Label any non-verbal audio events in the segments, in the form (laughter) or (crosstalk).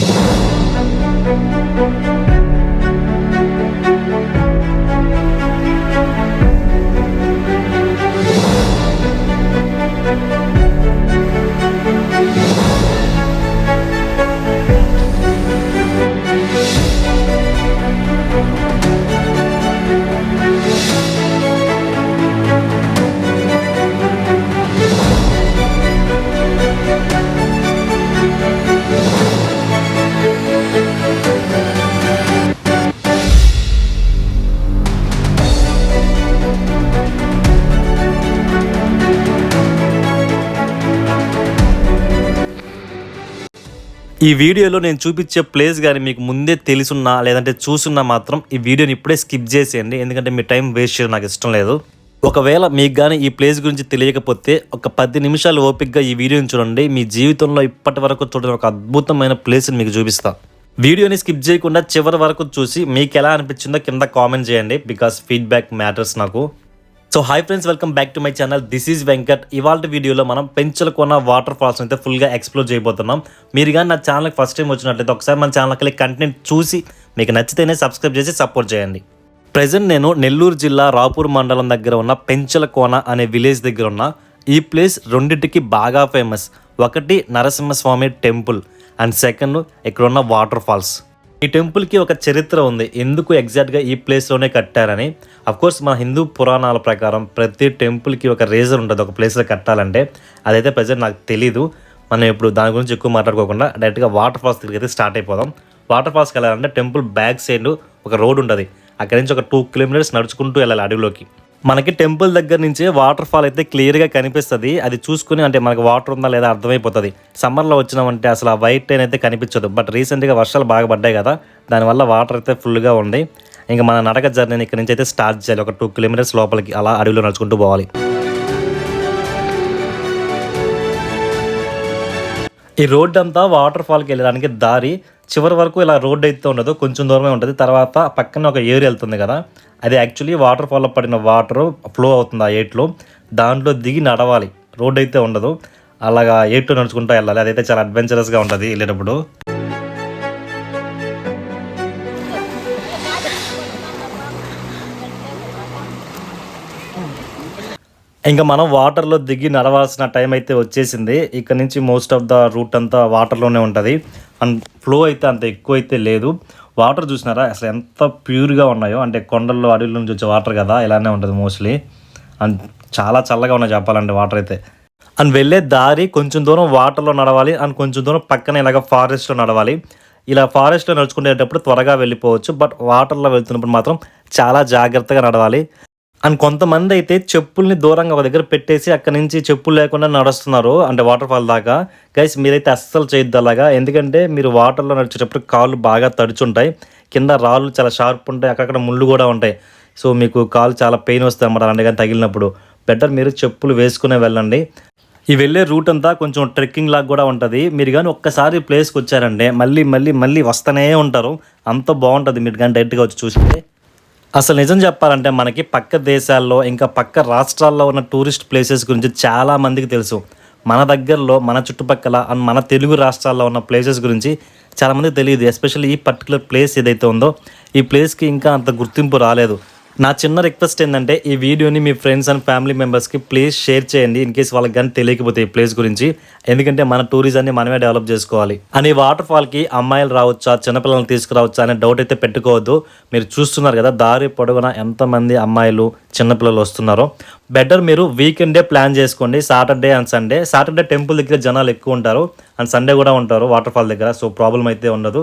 Thank you. ఈ వీడియోలో నేను చూపించే ప్లేస్ కానీ మీకు ముందే తెలుసున్నా లేదంటే చూసున్నా మాత్రం ఈ వీడియోని ఇప్పుడే స్కిప్ చేసేయండి. ఎందుకంటే మీ టైం వేస్ట్ చేయడం నాకు ఇష్టం లేదు. ఒకవేళ మీకు కానీ ఈ ప్లేస్ గురించి తెలియకపోతే ఒక పది నిమిషాలు ఓపిక్గా ఈ వీడియోని చూడండి. మీ జీవితంలో ఇప్పటి వరకు చూడని ఒక అద్భుతమైన ప్లేస్ని మీకు చూపిస్తా. వీడియోని స్కిప్ చేయకుండా చివరి వరకు చూసి మీకు ఎలా అనిపించిందో కింద కామెంట్ చేయండి. బికాస్ ఫీడ్బ్యాక్ మ్యాటర్స్ నాకు. So hi friends welcome back to my channel this is Venkat ఇవాళ వీడియోలో మనం పెంచలకొన్న వాటర్ ఫాల్స్ అయితే ఫుల్గా ఎక్స్ప్లోర్ చేయబోతున్నాం. మీరు కానీ నా ఛానల్కి ఫస్ట్ టైం వచ్చినట్లయితే ఒకసారి మన ఛానల్కి కంటెంట్ చూసి మీకు నచ్చితేనే సబ్స్క్రైబ్ చేసి సపోర్ట్ చేయండి. ప్రజెంట్ నేను నెల్లూరు జిల్లా రాపూర్ మండలం దగ్గర ఉన్న పెంచలకోన అనే విలేజ్ దగ్గర ఉన్న ఈ ప్లేస్ రెండింటికి బాగా ఫేమస్ ఒకటి నరసింహస్వామి టెంపుల్ అండ్ సెకండ్ ఇక్కడ ఉన్న వాటర్ ఫాల్స్ ఈ టెంపుల్కి ఒక చరిత్ర ఉంది. ఎందుకు ఎగ్జాక్ట్గా ఈ ప్లేస్లోనే కట్టారని? కోర్స్ మన హిందూ పురాణాల ప్రకారం ప్రతి టెంపుల్కి ఒక రీజన్ ఉంటుంది. ఒక ప్లేస్లో కట్టాలంటే అదైతే ప్రజెంట్ నాకు తెలీదు. మనం ఇప్పుడు దాని గురించి ఎక్కువ మాట్లాడుకోకుండా డైరెక్ట్గా వాటర్ ఫాల్స్ దగ్గరికి అయితే స్టార్ట్ అయిపోదాం. వాటర్ ఫాల్స్కి వెళ్ళాలంటే టెంపుల్ బ్యాక్ సైడ్ ఒక రోడ్ ఉంటుంది. అక్కడి నుంచి ఒక టూ కిలోమీటర్స్ నడుచుకుంటూ వెళ్ళాలి అడవిలోకి. మనకి టెంపుల్ దగ్గర నుంచి వాటర్ ఫాల్ అయితే క్లియర్గా కనిపిస్తుంది. అది చూసుకుని అంటే మనకి వాటర్ ఉందా లేదా అర్థమైపోతుంది. సమ్మర్లో వచ్చినామంటే అసలు ఆ వైట్ టైన్ అయితే కనిపించదు. బట్ రీసెంట్గా వర్షాలు బాగా పడ్డాయి కదా దానివల్ల వాటర్ అయితే ఫుల్గా ఉంది. ఇంకా మన నడక జర్నీని ఇక్కడ నుంచి అయితే స్టార్ట్ చేయాలి. ఒక టూ కిలోమీటర్స్ లోపలికి అలా అడవిలో నడుచుకుంటూ పోవాలి. ఈ రోడ్ అంతా వాటర్ ఫాల్కి వెళ్ళడానికి దారి చివరి వరకు ఇలా రోడ్ అయితే ఉండదు. కొంచెం దూరమే ఉంటుంది. తర్వాత పక్కన ఒక ఏరియా వెళ్తుంది కదా అది యాక్చువల్లీ వాటర్ ఫాల్లో పడిన వాటర్ ఫ్లో అవుతుంది ఆ ఏట్లో. దాంట్లో దిగి నడవాలి. రోడ్ అయితే ఉండదు. అలాగా ఏట్లో నడుచుకుంటూ వెళ్ళాలి. అదైతే చాలా అడ్వెంచరస్గా ఉంటుంది వెళ్ళేటప్పుడు. ఇంకా మనం వాటర్లో దిగి నడవాల్సిన టైం అయితే వచ్చేసింది. ఇక్కడ నుంచి మోస్ట్ ఆఫ్ ద రూట్ అంతా వాటర్లోనే ఉంటుంది. అండ్ ఫ్లో అయితే అంత ఎక్కువ అయితే లేదు. వాటర్ చూసినారా? అసలు ఎంత ప్యూర్గా ఉన్నాయో? అంటే కొండల్లో అడవుల నుంచి వచ్చే వాటర్ కదా ఇలానే ఉంటుంది మోస్ట్లీ. అండ్ చాలా చల్లగా ఉన్నాయి చెప్పాలంటే వాటర్ అయితే. అండ్ వెళ్ళే దారి కొంచెం దూరం వాటర్లో నడవాలి అండ్ కొంచెం దూరం పక్కన ఇలాగ ఫారెస్ట్లో నడవాలి. ఇలా ఫారెస్ట్లో నడుచుకునేటప్పుడు త్వరగా వెళ్ళిపోవచ్చు బట్ వాటర్లో వెళ్తున్నప్పుడు మాత్రం చాలా జాగ్రత్తగా నడవాలి. అండ్ కొంతమంది అయితే చెప్పుల్ని దూరంగా ఒక దగ్గర పెట్టేసి అక్కడ నుంచి చెప్పులు లేకుండా నడుస్తున్నారు అంటే వాటర్ ఫాల్ దాకా. గైస్ మీరైతే అస్సలు చేయొద్దు అలాగా. ఎందుకంటే మీరు వాటర్లో నడిచేటప్పుడు కాళ్ళు బాగా తడుచుంటాయి. కింద రాళ్ళు చాలా షార్ప్ ఉంటాయి. అక్కడక్కడ ముళ్ళు కూడా ఉంటాయి. సో మీకు కాలు చాలా పెయిన్ వస్తాయి అన్నమాట అలాంటి కానీ తగిలినప్పుడు. బెటర్ మీరు చెప్పులు వేసుకునే వెళ్ళండి. ఈ వెళ్ళే రూట్ అంతా కొంచెం ట్రెక్కింగ్ లాగా కూడా ఉంటుంది. మీరు కానీ ఒక్కసారి ప్లేస్కి వచ్చారంటే మళ్ళీ మళ్ళీ మళ్ళీ వస్తూనే ఉంటారు. అంత బాగుంటుంది. మీరు కానీ డైరెక్ట్గా వచ్చి చూస్తే. అసలు నిజం చెప్పాలంటే మనకి పక్క దేశాల్లో ఇంకా పక్క రాష్ట్రాల్లో ఉన్న టూరిస్ట్ ప్లేసెస్ గురించి చాలా మందికి తెలుసు. మన దగ్గరలో మన చుట్టుపక్కల అండ్ మన తెలుగు రాష్ట్రాల్లో ఉన్న ప్లేసెస్ గురించి చాలామందికి తెలియదు. ఎస్పెషల్లీ ఈ పర్టికులర్ ప్లేస్ ఏదైతే ఉందో ఈ ప్లేస్కి ఇంకా అంత గుర్తింపు రాలేదు. నా చిన్న రిక్వెస్ట్ ఏంటంటే ఈ వీడియోని మీ ఫ్రెండ్స్ అండ్ ఫ్యామిలీ మెంబర్స్కి ప్లీజ్ షేర్ చేయండి ఇన్ కేస్ వాళ్ళకి కానీ తెలియకపోతే ఈ ప్లేస్ గురించి. ఎందుకంటే మన టూరిజాన్ని మనమే డెవలప్ చేసుకోవాలి. అని వాటర్ ఫాల్కి అమ్మాయిలు రావచ్చా చిన్నపిల్లల్ని తీసుకురావచ్చా అనే డౌట్ అయితే పెట్టుకోవద్దు. మీరు చూస్తున్నారు కదా దారి పొడవున ఎంతమంది అమ్మాయిలు చిన్నపిల్లలు వస్తున్నారో. బెటర్ మీరు వీకెండే ప్లాన్ చేసుకోండి Saturday and Sunday Saturday temple దగ్గర జనాలు ఎక్కువ ఉంటారు అండ్ సండే కూడా ఉంటారు వాటర్ ఫాల్ దగ్గర. సో ప్రాబ్లం అయితే ఉండదు.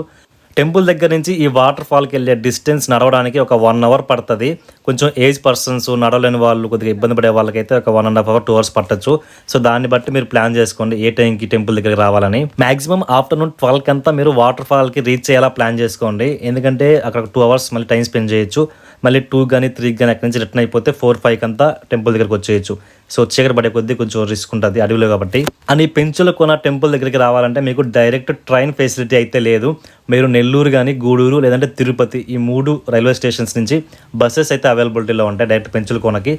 టెంపుల్ దగ్గర నుంచి ఈ వాటర్ ఫాల్కి వెళ్ళే డిస్టెన్స్ నడవడానికి ఒక వన్ అవర్ పడుతుంది. కొంచెం ఏజ్ పర్సన్స్ నడవలేని వాళ్ళు కొద్దిగా ఇబ్బంది పడే వాళ్ళకైతే ఒక one and half hour two hours పట్టచ్చు. సో దాన్ని బట్టి మీరు ప్లాన్ చేసుకోండి ఏ టైంకి టెంపుల్ దగ్గరికి రావాలని. మాక్సిమం ఆఫ్టర్నూన్ ట్వెల్వ్కి అంతా మీరు వాటర్ ఫాల్కి రీచ్ అయ్యేలా ప్లాన్ చేసుకోండి. ఎందుకంటే అక్కడ టూ అవర్స్ మళ్ళీ టైం స్పెండ్ చేయొచ్చు. మళ్ళీ టూ కానీ త్రీ కానీ అక్కడి నుంచి రిటర్న్ అయిపోతే ఫోర్ ఫైవ్ అంతా టెంపుల్ దగ్గరికి వచ్చేయచ్చు. సో చీకటి పడే కొద్దీ కొంచెం రిస్క్ ఉంటుంది అడవిలో కాబట్టి. అని పెంచుల కొన టెంపుల్ దగ్గరికి రావాలంటే మీకు డైరెక్ట్ ట్రైన్ ఫెసిలిటీ అయితే లేదు. మీరు నెల్లూరు కానీ గూడూరు లేదంటే తిరుపతి ఈ మూడు రైల్వే స్టేషన్స్ నుంచి బస్సెస్ అయితే అవైలబిలిటీలో ఉంటాయి డైరెక్ట్ పెంచులకోనకి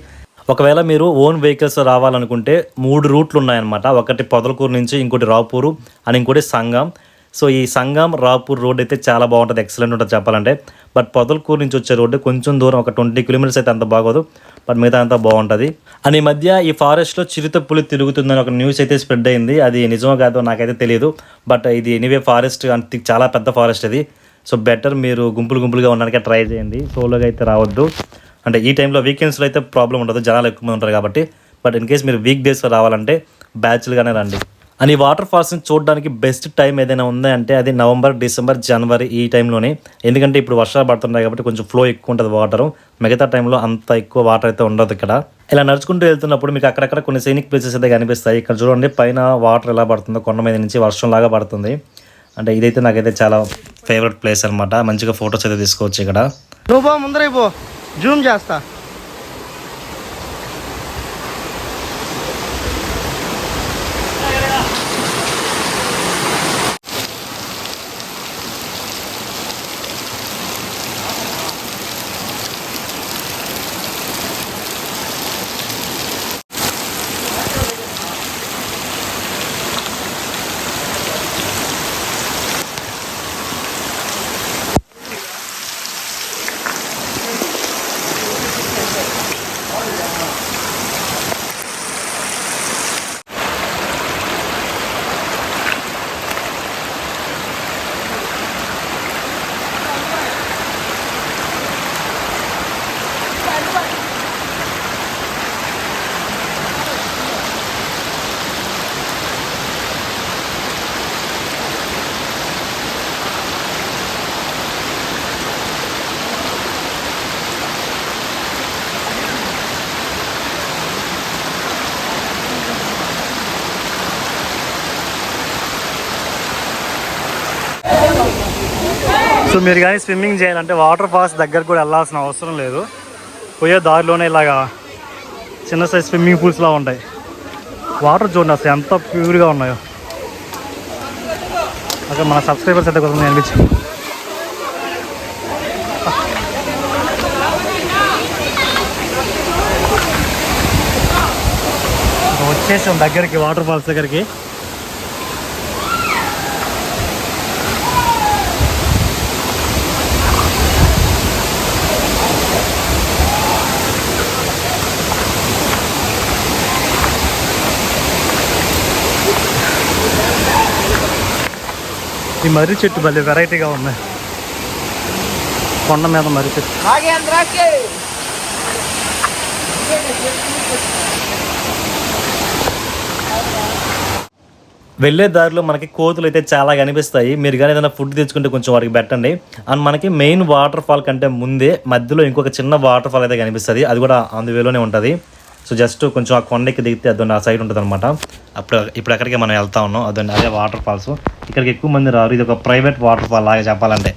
ఒకవేళ మీరు ఓన్ వెహికల్స్ రావాలనుకుంటే మూడు రూట్లు ఉన్నాయన్నమాట. ఒకటి పొదలకూరు నుంచి ఇంకోటి రాపూరు అని ఇంకోటి సంగం. సో ఈ సంగం రాపూర్ రోడ్ అయితే చాలా బాగుంటుంది. ఎక్సలెంట్ ఉంటుంది చెప్పాలంటే. బట్ పొదలకూరు నుంచి వచ్చే రోడ్డు కొంచెం దూరం ఒక ట్వంటీ కిలోమీటర్స్ అయితే అంత బాగోదు. బట్ మిగతా అంతా బాగుంటుంది. అండ్ ఈ మధ్య ఈ ఫారెస్ట్లో చిరుత పులి తిరుగుతుందని ఒక న్యూస్ అయితే స్ప్రెడ్ అయింది. అది నిజమో కాదో నాకైతే తెలియదు బట్ ఇది ఎనీవే ఫారెస్ట్ అంటే చాలా పెద్ద ఫారెస్ట్ ఇది సో బెటర్ మీరు గుంపులు గుంపులుగా ఉండడానికి ట్రై చేయండి. సోలోగా అయితే రావద్దు. అంటే ఈ టైంలో వీకెండ్స్లో అయితే ప్రాబ్లం ఉండదు. జనాలు ఎక్కువ మంది ఉంటారు కాబట్టి. బట్ ఇన్ కేస్ మీరు వీక్ డేస్లో రావాలంటే బ్యాచ్లుగానే రండి. అని వాటర్ ఫాల్స్ని చూడడానికి బెస్ట్ టైం ఏదైనా ఉందా అంటే అది నవంబర్ డిసెంబర్ జనవరి ఈ టైంలోనే. ఎందుకంటే ఇప్పుడు వర్షాలు పడుతున్నాయి కాబట్టి కొంచెం ఫ్లో ఎక్కువ ఉంటుంది వాటర్. మిగతా టైంలో అంత ఎక్కువ వాటర్ అయితే ఉండదు ఇక్కడ. ఇలా నడుచుకుంటూ వెళ్తున్నప్పుడు మీకు అక్కడక్కడ కొన్ని సైనిక్ ప్లేసెస్ అయితే కనిపిస్తాయి. ఇక్కడ చూడండి పైన వాటర్ ఎలా పడుతుందో కొండ మీద నుంచి వర్షం లాగా పడుతుంది. అంటే ఇదైతే నాకైతే చాలా ఫేవరెట్ ప్లేస్ అనమాట మంచిగా ఫొటోస్ అయితే తీసుకోవచ్చు ఇక్కడ. నువ్వు ముందరైపో జూమ్ చేస్తా. సో మీరు కానీ స్విమ్మింగ్ చేయాలంటే వాటర్ ఫాల్స్ దగ్గర కూడా వెళ్ళాల్సిన అవసరం లేదు. పోయే దారిలోనే ఇలాగా చిన్న సైజ్ స్విమ్మింగ్ పూల్స్లా ఉంటాయి. వాటర్ చూడండి అసలు ఎంత ప్యూర్గా ఉన్నాయో. అక్కడ మన సబ్స్క్రైబర్స్ అయితే కొంతమంది అనిపించింది వచ్చేసాం దగ్గరికి వాటర్ ఫాల్స్ దగ్గరికి. ఈ మర్రి చెట్టు భలే వెరైటీగా ఉన్నాయి కొండ మీద మర్రి చెట్టు. వెళ్ళే దారిలో మనకి కోతులు అయితే చాలా కనిపిస్తాయి. మీరు కానీ ఏదైనా ఫుడ్ తెచ్చుకుంటే కొంచెం వాటికి పెట్టండి. అండ్ మనకి మెయిన్ వాటర్ ఫాల్ కంటే ముందే మధ్యలో ఇంకొక చిన్న వాటర్ ఫాల్ అయితే కనిపిస్తుంది. అది కూడా అందు వేలోనే ఉంటుంది. సో జస్ట్ కొంచెం ఆ కొండకి దిగితే అదొండి ఆ సైడ్ ఉంటుంది అనమాట అప్పుడు ఇప్పుడు ఎక్కడికి మనం వెళ్తా ఉన్నాం. అదొండి అదే వాటర్ ఫాల్స్ ఇక్కడికి ఎక్కువ మంది రారు. ఇది ఒక ప్రైవేట్ వాటర్ ఫాల్ లాగా చెప్పాలంటే.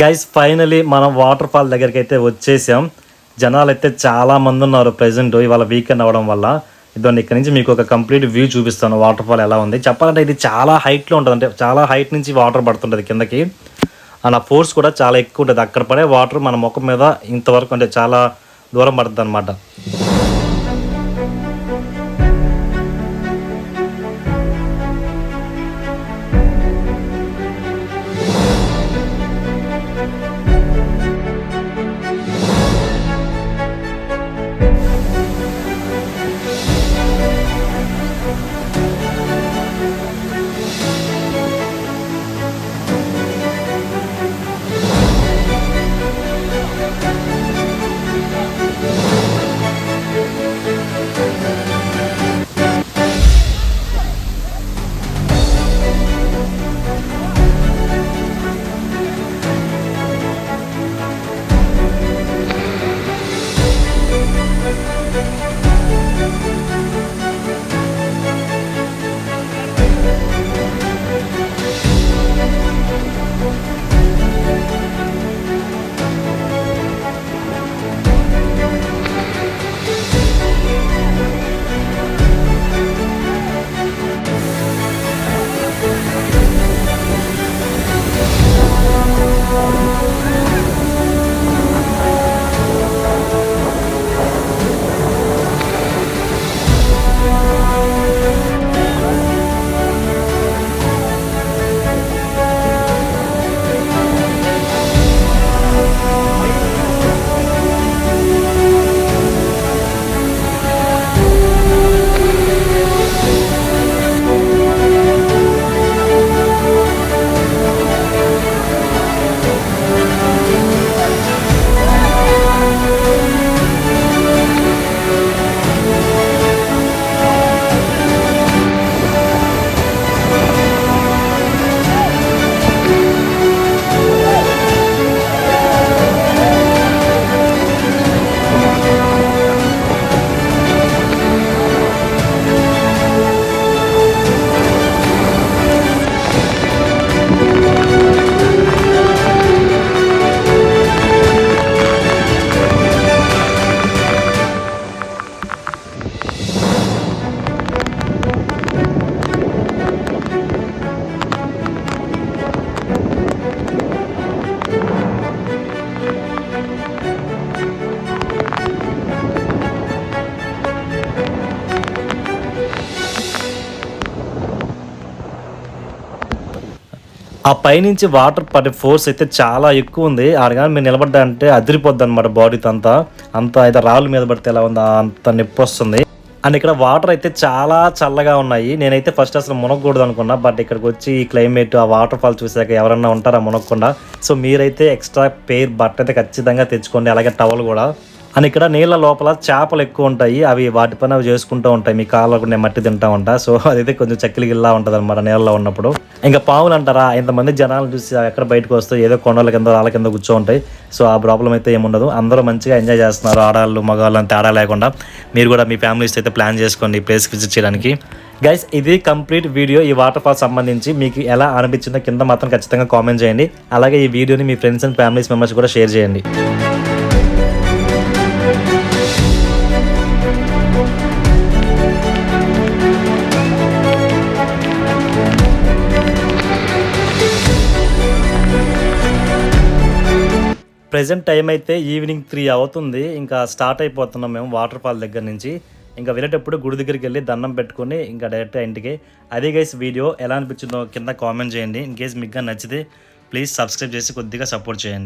గైస్ ఫైనలీ మనం వాటర్ ఫాల్ దగ్గరికి అయితే వచ్చేసాం. జనాలు అయితే చాలా మంది ఉన్నారు ప్రజెంట్ ఇవాళ వీకెండ్ అవ్వడం వల్ల. ఇదండి ఇక్కడ నుంచి మీకు ఒక కంప్లీట్ వ్యూ చూపిస్తాను వాటర్ ఫాల్ ఎలా ఉంది. చెప్పాలంటే ఇది చాలా హైట్లో ఉంటుంది అంటే చాలా హైట్ నుంచి వాటర్ పడుతుంటుంది కిందకి. అండ్ ఆ ఫోర్స్ కూడా చాలా ఎక్కువ ఉంటుంది. అక్కడ పడే వాటర్ మన ముఖం మీద ఇంతవరకు అంటే చాలా దూరం పడుతుంది అనమాట పైనుంచి వాటర్ పడే ఫోర్స్ అయితే చాలా ఎక్కువ ఉంది. ఆడగానే మీరు నిలబడ్డా అంటే అదిరిపోద్ది అనమాట బాడీతో అంతా. అంత అయితే రాళ్ళు మీద పడితే ఎలా ఉందా అంత నొప్పి వస్తుంది. అండ్ ఇక్కడ వాటర్ అయితే చాలా చల్లగా ఉన్నాయి. నేనైతే ఫస్ట్ అసలు మునగకూడదు అనుకున్నా. బట్ ఇక్కడికి వచ్చి ఈ క్లైమేట్ ఆ వాటర్ ఫాల్ చూసాక ఎవరన్నా ఉంటారా మునగకుండా? సో మీరైతే ఎక్స్ట్రా పేర్ బట్ట అయితే ఖచ్చితంగా తెచ్చుకోండి. అలాగే టవల్ కూడా. అండ్ ఇక్కడ నీళ్ళ లోపల చేపలు ఎక్కువ ఉంటాయి. అవి వాటి పని అవి చేసుకుంటూ ఉంటాయి. మీ కాళ్ళకు నేను మట్టి తింటా ఉంటా. సో (laughs) అదైతే కొంచెం చక్కిలి గిల్లా ఉంటుంది అనమాట నీళ్ళలో ఉన్నప్పుడు. ఇంకా పావులు అంటారా? ఇంతమంది జనాలు చూసి ఎక్కడ బయటకు వస్తే ఏదో కొండల కింద రాళ్ళ కింద కూర్చో ఉంటాయి. సో ఆ ప్రాబ్లం అయితే ఏముండదు. అందరూ మంచిగా ఎంజాయ్ చేస్తున్నారు. ఆడవాళ్ళు మగవాళ్ళు అని తేడా లేకుండా. మీరు కూడా మీ ఫ్యామిలీస్ అయితే ప్లాన్ చేసుకోండి ఈ ప్లేస్కి విజిట్ చేయడానికి. గైస్ ఇది కంప్లీట్ వీడియో. ఈ వాటర్ ఫాల్ సంబంధించి మీకు ఎలా అనిపించిందో కింద మాత్రం ఖచ్చితంగా కామెంట్ చేయండి. అలాగే ఈ వీడియోని మీ ఫ్రెండ్స్ అండ్ ఫ్యామిలీస్ మెంబర్స్ కూడా షేర్ చేయండి. ప్రజెంట్ టైం అయితే ఈవినింగ్ త్రీ అవుతుంది. ఇంకా స్టార్ట్ అయిపోతున్నాం మేము వాటర్ ఫాల్ దగ్గర నుంచి. ఇంకా వెళ్ళేటప్పుడు గుడి దగ్గరికి వెళ్ళి దండం పెట్టుకొని ఇంకా డైరెక్ట్ ఇంటికి. అదే గైస్ వీడియో ఎలా అనిపించిందో కింద కామెంట్ చేయండి. ఇన్ కేస్ మీకు నచ్చితే ప్లీజ్ సబ్స్క్రైబ్ చేసి కొద్దిగా సపోర్ట్ చేయండి.